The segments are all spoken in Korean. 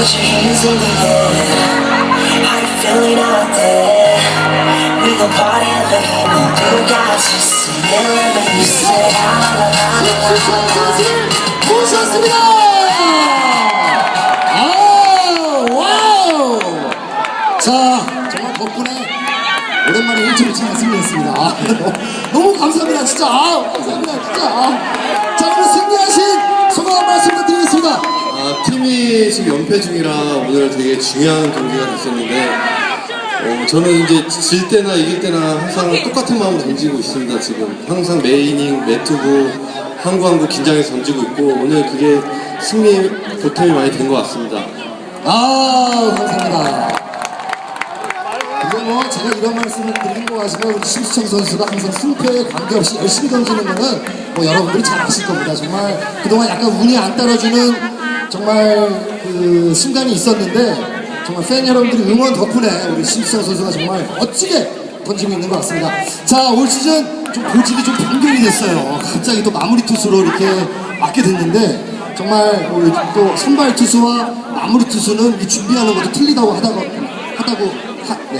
Put your hands in the air How you feeling out there? We gon' party and look at the blue guys Just singing and then you say la la la 모셨습니다 아우 와우 자 정말 덕분에 오랜만에 일주일 지났습니다 너무 감사합니다 진짜 아 감사합니다 진짜 아. 연패 중이라 오늘 되게 중요한 경기가 됐었는데 어, 저는 이제 질 때나 이길 때나 항상 똑같은 마음으로 던지고 있습니다 지금 항상 메이닝, 매투브, 항구항구 긴장해서 던지고 있고 오늘 그게 승리 보탬이 많이 된 것 같습니다 아, 감사합니다. 근데 뭐 제가 이런 말씀을 드리는 거 같지만 우리 심수창 선수가 항상 승패에 관계없이 열심히 던지는 거는 뭐 여러분들이 잘 아실 겁니다. 정말 그동안 약간 운이 안 따라주는 정말 그 순간이 있었는데 정말 팬 여러분들이 응원 덕분에 우리 심수창 선수가 정말 멋지게 던지고 있는 것 같습니다. 자, 올 시즌 좀 고집이 좀 변경이 됐어요. 갑자기 또 마무리 투수로 이렇게 맡게 됐는데 정말 우리 또 선발 투수와 마무리 투수는 이 준비하는 것도 틀리다고 하다고 하다고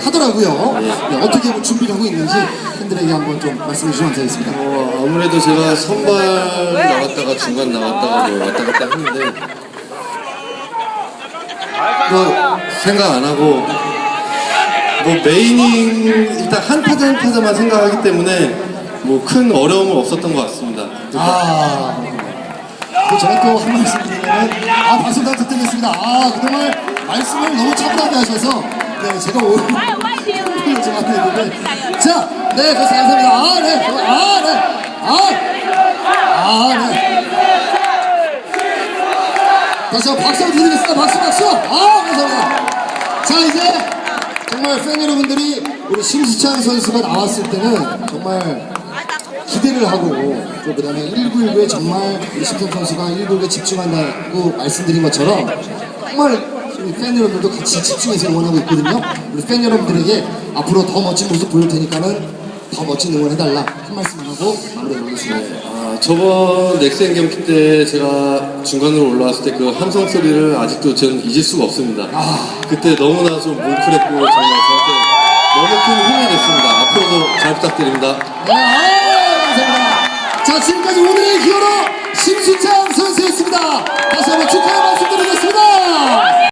하, 더라고요 네, 어떻게 뭐 준비를 하고 있는지 팬들에게 한번 좀 말씀해 주시면 감사하겠습니다. 어, 아무래도 제가 선발 나갔다가 중간 나갔다가 뭐 왔다 갔다 했는데 뭐 생각 안 하고 뭐 메이닝 일단 한 타자 한 타자만 생각하기 때문에 뭐 큰 어려움은 없었던 것 같습니다. 아, 또 제가 또한 말씀 드리면 아 박수 다 부탁드리겠습니다. 아 그동안 말씀을 너무 차분하게 하셔서 네 제가 오늘 하고 있는데 자, 네 그래서 감사합니다. 아 네, 저- 아 네, 아, 아 네. 다시 한번 박수 한번 드리겠습니다. 박수 박수. 아 감사합니다. 자 이제 정말 팬 여러분들이 우리 심수창 선수가 나왔을 때는 정말 기대를 하고 또 그다음에 119에 정말 우리 심수창 선수가 119에 집중한다고 말씀드린 것처럼 정말 우리 팬 여러분들도 같이 집중해서 응원하고 있거든요. 우리 팬 여러분들에게 앞으로 더 멋진 모습 보일 테니까는 더 멋진 응원 해달라 한 말씀 하고 마무리해보겠습니다. 아, 저번 넥센 경기 때 제가 중간으로 올라왔을 때 그 함성 소리를 아직도 저는 잊을 수가 없습니다. 그때 너무나 좀 뭉클했고 정말 저한테 너무 큰 힘이 됐습니다. 앞으로도 잘 부탁드립니다. 네, 아, 감사합니다. 자, 지금까지 오늘의 히어로